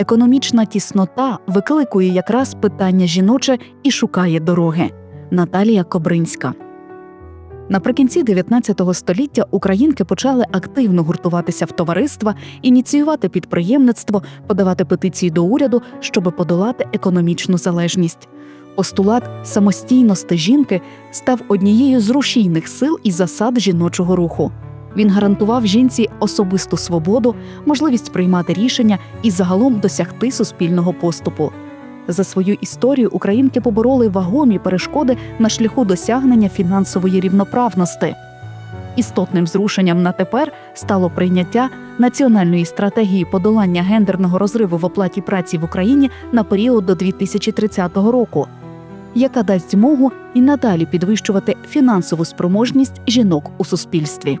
Економічна тіснота викликує якраз питання жіноче і шукає дороги. Наталія Кобринська. Наприкінці 19 століття українки почали активно гуртуватися в товариства, ініціювати підприємництво, подавати петиції до уряду, щоб подолати економічну залежність. Постулат самостійності жінки став однією з рушійних сил і засад жіночого руху. Він гарантував жінці особисту свободу, можливість приймати рішення і загалом досягти суспільного поступу. За свою історію українки побороли вагомі перешкоди на шляху досягнення фінансової рівноправності. Істотним зрушенням на тепер стало прийняття національної стратегії подолання гендерного розриву в оплаті праці в Україні на період до 2030 року, яка дасть змогу і надалі підвищувати фінансову спроможність жінок у суспільстві.